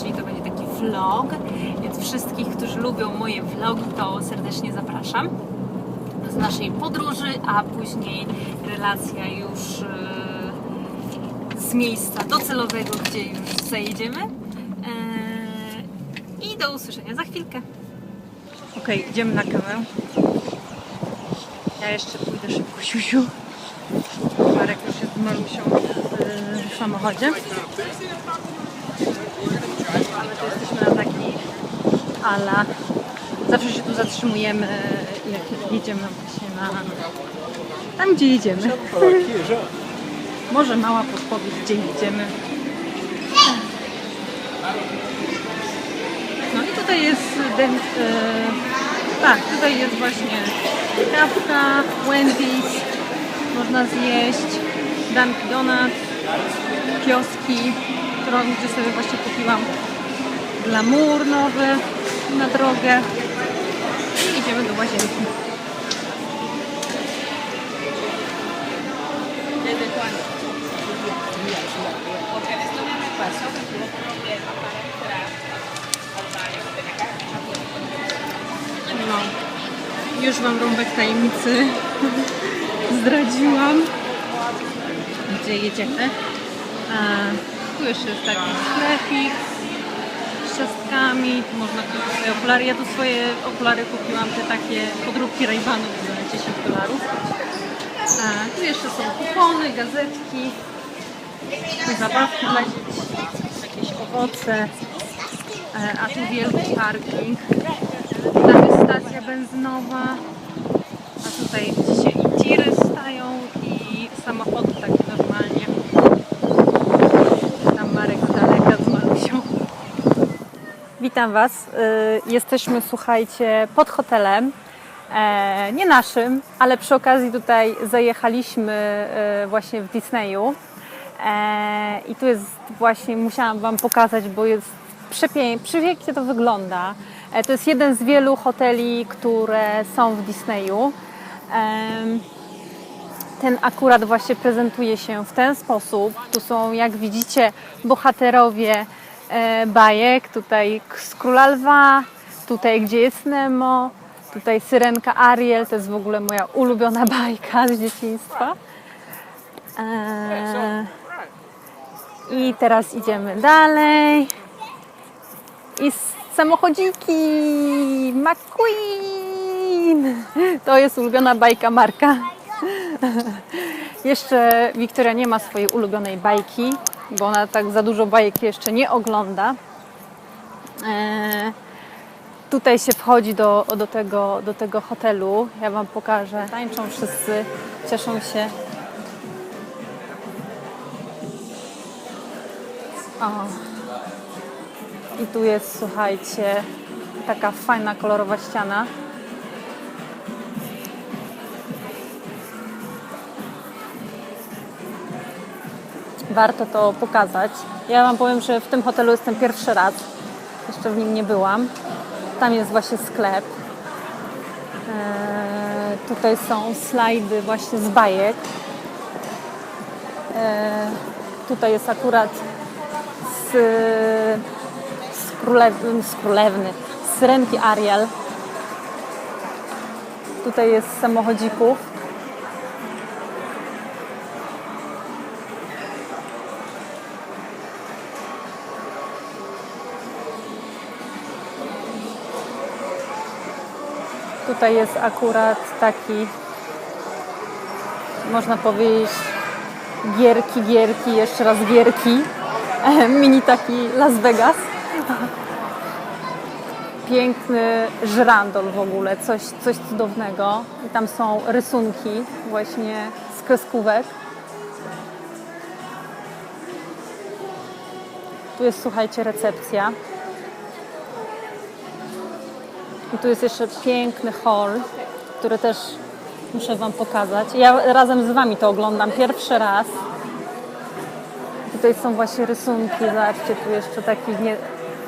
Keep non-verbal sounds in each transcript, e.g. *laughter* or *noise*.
czyli to będzie taki vlog, więc wszystkich, którzy lubią moje vlogi, to serdecznie zapraszam z naszej podróży, a później relacja już y, z miejsca docelowego, gdzie już zajedziemy. Eee, I do usłyszenia za chwilkę. Okej, idziemy na kawę. Ja jeszcze pójdę szybko siusiu. Marek już jest z Malusią w, w Ale to jesteśmy na takiej ala. Zawsze się tu zatrzymujemy, jak jedziemy właśnie na... Tam, gdzie jedziemy. Może mała podpowiedź, gdzie jedziemy. No i tutaj jest den, e, tak, tutaj jest właśnie kawka, Wendy's, można zjeść, Dunkin Donuts, kioski, którą gdzie sobie właśnie kupiłam glamour nowy na drogę i idziemy do łazienki. No, już Wam rąbek tajemnicy *laughs* zdradziłam, gdzie jedziemy. A, tu jeszcze jest taki sklepik ciastkami, tu można kupić swoje okulary. Ja tu swoje okulary kupiłam, te takie podróbki Raybanów za 10 dolarów. A, tu jeszcze są kupony, gazetki, zabawki dla dzieci, jakieś owoce, E, a tu wielki parking. Tam jest stacja benzynowa, a tutaj i tiry stają i samochody takie normalnie. Tam Marek z daleka z Malusią. Witam Was. Y, Jesteśmy, słuchajcie, pod hotelem. E, nie naszym, ale przy okazji tutaj zajechaliśmy e, właśnie w Disneyu. E, I tu jest właśnie, musiałam Wam pokazać, bo jest przepięknie, przepięknie to wygląda. E, to jest jeden z wielu hoteli, które są w Disneyu. Ten akurat właśnie prezentuje się w ten sposób. Tu są, jak widzicie, bohaterowie bajek. Tutaj z Króla Lwa, tutaj gdzie jest Nemo, tutaj Syrenka Ariel. To jest w ogóle moja ulubiona *laughs* bajka z dzieciństwa. E, I teraz idziemy dalej. I samochodziki McQueen. To jest ulubiona bajka Marka. *laughs* Jeszcze Wiktoria nie ma swojej ulubionej bajki, bo ona tak za dużo bajek jeszcze nie ogląda. E, tutaj się wchodzi do, do, tego, do tego hotelu. Ja Wam pokażę. Tańczą wszyscy, cieszą się. O. I tu jest, słuchajcie, taka fajna, kolorowa ściana. Warto to pokazać. Ja Wam powiem, że w tym hotelu jestem pierwszy raz. Jeszcze w nim nie byłam. Tam jest właśnie sklep. Eee, tutaj są slajdy właśnie z bajek. Eee, tutaj jest akurat z, z, królewny, z królewny, z syrenki Ariel. Tutaj jest samochodzików. Tutaj jest akurat taki, można powiedzieć, gierki, gierki, jeszcze raz gierki. *laughs* Mini taki Las Vegas. *laughs* Piękny żrandol w ogóle, coś, coś cudownego. I tam są rysunki właśnie z kreskówek. Tu jest, słuchajcie, recepcja. I tu jest jeszcze piękny hall, który też muszę Wam pokazać. Ja razem z Wami to oglądam pierwszy raz. Tutaj są właśnie rysunki, zobaczcie, tu jeszcze taki nie...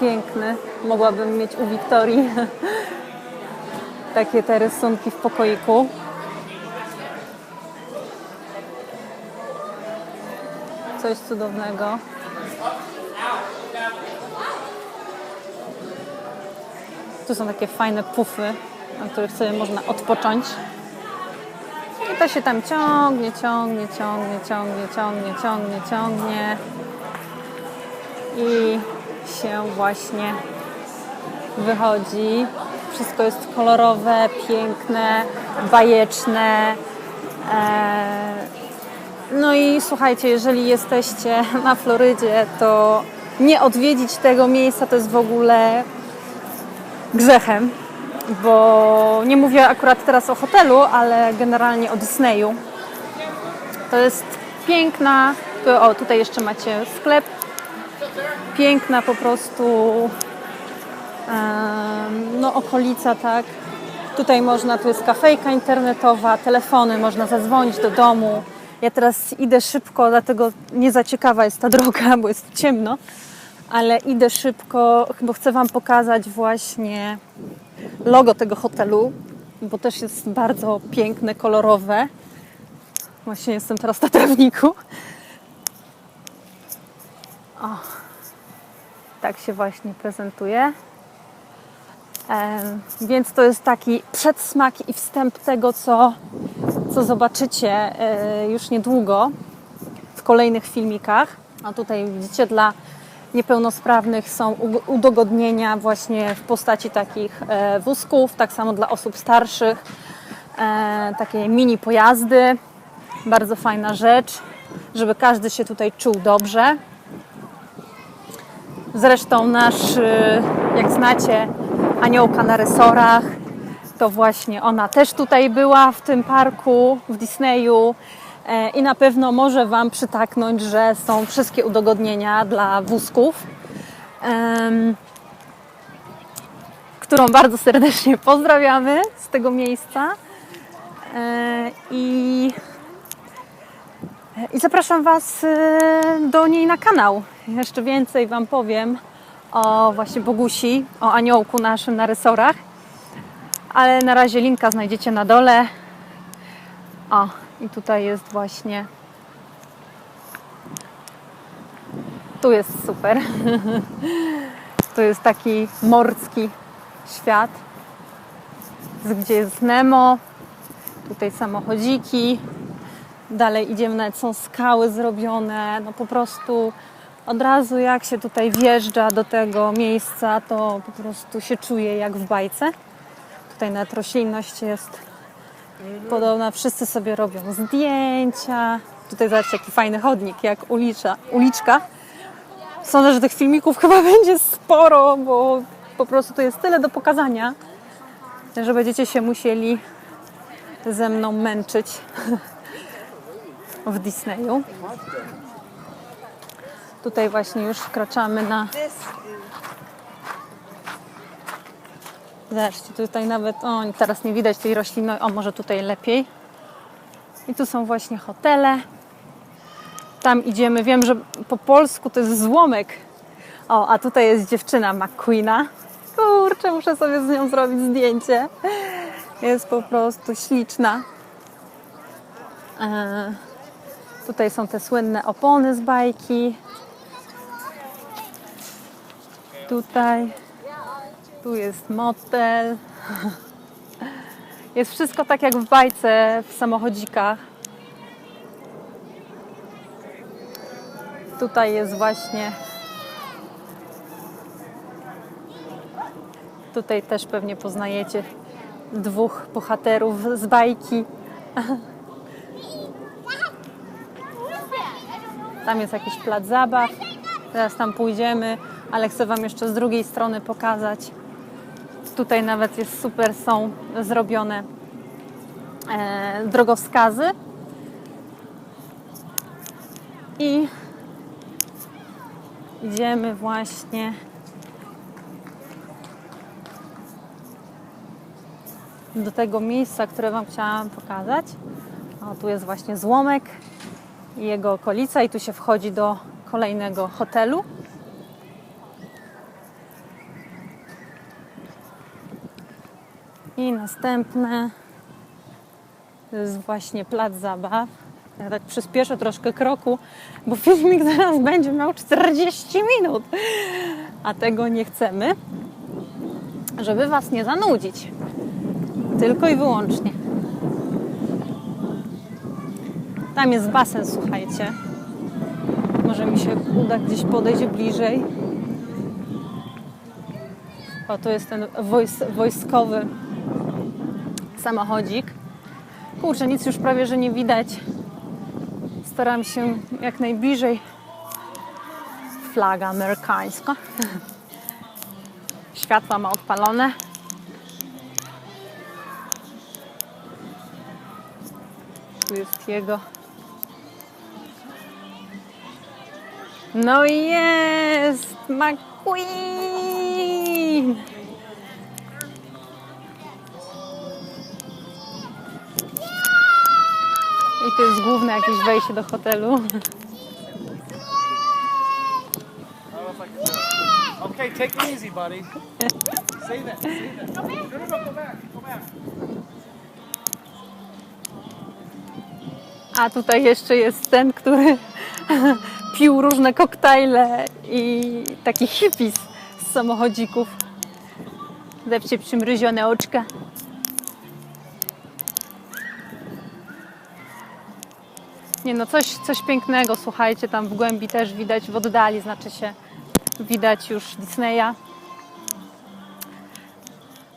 piękny. Mogłabym mieć u Wiktorii *laughs* takie te rysunki w pokoiku. Coś cudownego. Tu są takie fajne pufy, na których sobie można odpocząć. I to się tam ciągnie, ciągnie, ciągnie, ciągnie, ciągnie, ciągnie, ciągnie. I się właśnie wychodzi. Wszystko jest kolorowe, piękne, bajeczne. Eee, No i słuchajcie, jeżeli jesteście na Florydzie, to nie odwiedzić tego miejsca to jest w ogóle grzechem, bo nie mówię akurat teraz o hotelu, ale generalnie o Disneyu. To jest piękna, o tutaj jeszcze macie sklep, piękna po prostu no okolica, tak. Tutaj można, tu jest kafejka internetowa, telefony, można zadzwonić do domu. Ja teraz idę szybko, dlatego nie za ciekawa jest ta droga, bo jest ciemno, ale idę szybko, bo chcę Wam pokazać właśnie logo tego hotelu, bo też jest bardzo piękne, kolorowe. Właśnie jestem teraz na trawniku. O, tak się właśnie prezentuje. Więc to jest taki przedsmak i wstęp tego, co, co zobaczycie e, już niedługo w kolejnych filmikach. A tutaj widzicie, dla niepełnosprawnych są udogodnienia właśnie w postaci takich e, wózków, tak samo dla osób starszych, e, takie mini pojazdy. Bardzo fajna rzecz, żeby każdy się tutaj czuł dobrze. Zresztą nasz, y, jak znacie, aniołka na resorach, to właśnie ona też tutaj była w tym parku w Disneyu i na pewno może Wam przytaknąć, że są wszystkie udogodnienia dla wózków, którą bardzo serdecznie pozdrawiamy z tego miejsca. E, I i zapraszam Was e, do niej na kanał. Jeszcze więcej Wam powiem o właśnie Bogusi, o aniołku naszym na resorach. Ale na razie linka znajdziecie na dole. O, i tutaj jest właśnie. Tu jest super. *laughs* Tu jest taki morski świat, gdzie jest Nemo. Tutaj samochodziki. Dalej idziemy, nawet są skały zrobione. No po prostu od razu jak się tutaj wjeżdża do tego miejsca, to po prostu się czuje jak w bajce. Tutaj nawet roślinność jest podobna. Wszyscy sobie robią zdjęcia. Tutaj zobaczcie jaki fajny chodnik, jak ulicza, uliczka. Sądzę, że tych filmików *laughs* chyba będzie sporo, bo po prostu tu jest tyle do pokazania, że będziecie się musieli ze mną męczyć *laughs* w Disneyu. Tutaj właśnie już wkraczamy na. Zobaczcie, tutaj nawet. O, teraz nie widać tej rośliny. O, może tutaj lepiej. I tu są właśnie hotele. Tam idziemy. Wiem, że po polsku to jest złomek. O, a tutaj jest dziewczyna McQueena. Kurczę, muszę sobie z nią zrobić zdjęcie. Jest po prostu śliczna. Eee, Tutaj są te słynne opony z bajki. Tutaj. Tu jest motel. Jest wszystko tak jak w bajce, w samochodzikach. Tutaj jest właśnie. Tutaj też pewnie poznajecie dwóch bohaterów z bajki. Tam jest jakiś plac zabaw. Teraz tam pójdziemy, ale chcę Wam jeszcze z drugiej strony pokazać. Tutaj nawet jest super, są zrobione e, drogowskazy. I idziemy właśnie do tego miejsca, które Wam chciałam pokazać. O, tu jest właśnie złomek i jego okolica i tu się wchodzi do kolejnego hotelu. Następne jest właśnie plac zabaw. Ja tak przyspieszę troszkę kroku, bo filmik *laughs* zaraz będzie miał 40 minut. A tego nie chcemy, żeby Was nie zanudzić. Tylko i wyłącznie. Tam jest basen, słuchajcie. Może mi się uda gdzieś podejść bliżej. O, to jest ten wojs wojskowy samochodzik. Kurczę, nic już prawie, że nie widać. Staram się jak najbliżej. Flaga amerykańska. *laughs* Światła ma odpalone. Tu jest jego. No i jest! McQueen! To jest główne jakieś wejście do hotelu. Okay, take it easy, buddy. Say that. Say that. No, no, no, go back. Go back. A tutaj jeszcze jest ten, który *laughs* pił różne koktajle i taki hippies z samochodzików. Zepcie przymryzione oczka. Nie no, coś, coś pięknego, słuchajcie, tam w głębi też widać, w oddali znaczy się, widać już Disneya.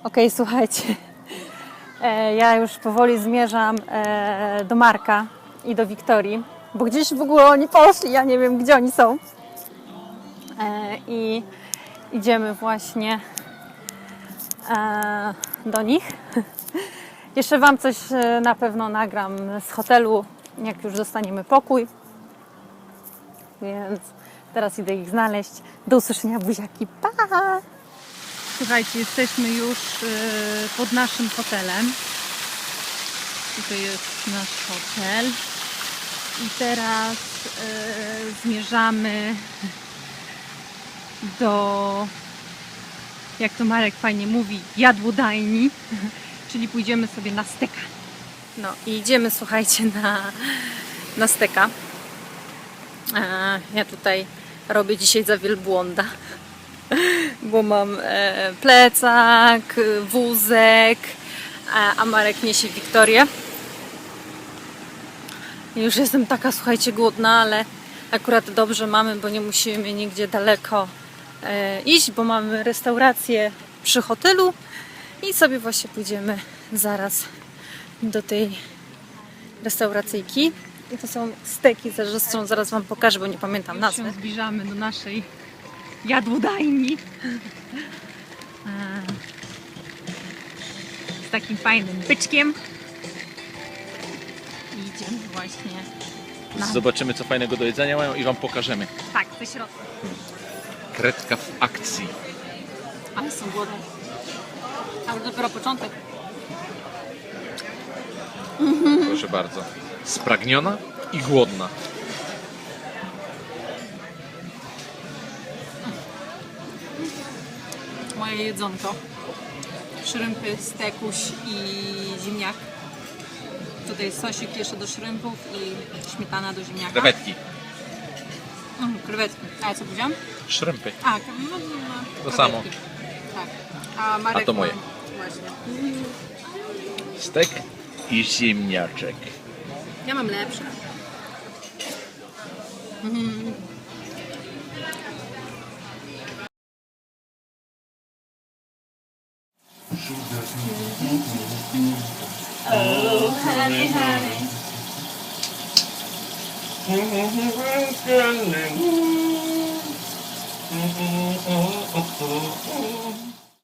Okej, słuchajcie, *laughs* E, Ja już powoli zmierzam e, do Marka i do Wiktorii, bo gdzieś w ogóle oni poszli, ja nie wiem gdzie oni są. E, I idziemy właśnie e, do nich. *laughs* Jeszcze Wam coś e, na pewno nagram z hotelu, jak już dostaniemy pokój. Więc teraz idę ich znaleźć. Do usłyszenia buziaki. Pa! Słuchajcie, jesteśmy już e, pod naszym hotelem. Tutaj jest nasz hotel. I teraz e, zmierzamy do, jak to Marek fajnie mówi, jadłodajni, *laughs* czyli pójdziemy sobie na steka. No i idziemy, słuchajcie, na, na steka. E, Ja tutaj robię dzisiaj za wielbłąda bo mam e, plecak, wózek, a, Marek niesie Wiktorię. Już jestem taka, słuchajcie, głodna, ale akurat dobrze mamy, bo nie musimy nigdzie daleko e, iść, bo mamy restaurację przy hotelu i sobie właśnie pójdziemy zaraz do tej restauracyjki. I to są steki, zresztą zaraz Wam pokażę, bo nie pamiętam nazwy. Już się zbliżamy do naszej jadłodajni. E, Z takim fajnym byczkiem. I idziemy właśnie na... Zobaczymy, co fajnego do jedzenia mają i Wam pokażemy. Tak, do środka. Kredka w akcji. Ale są głodne. Ale dopiero początek. Proszę bardzo. Spragniona i głodna. Moje jedzonko. Szrympy, stekuś i ziemniak. Tutaj sosik jeszcze do szrympów i śmietana do ziemniaka. Krewetki. Mm, krewetki. A co powiedziałam? Szrympy. A, no, no, no, To samo. krewetki. Tak. A Marek A to moje. ma- Właśnie. Stek i ziemniaczek. Ja mam lepsze. Oh,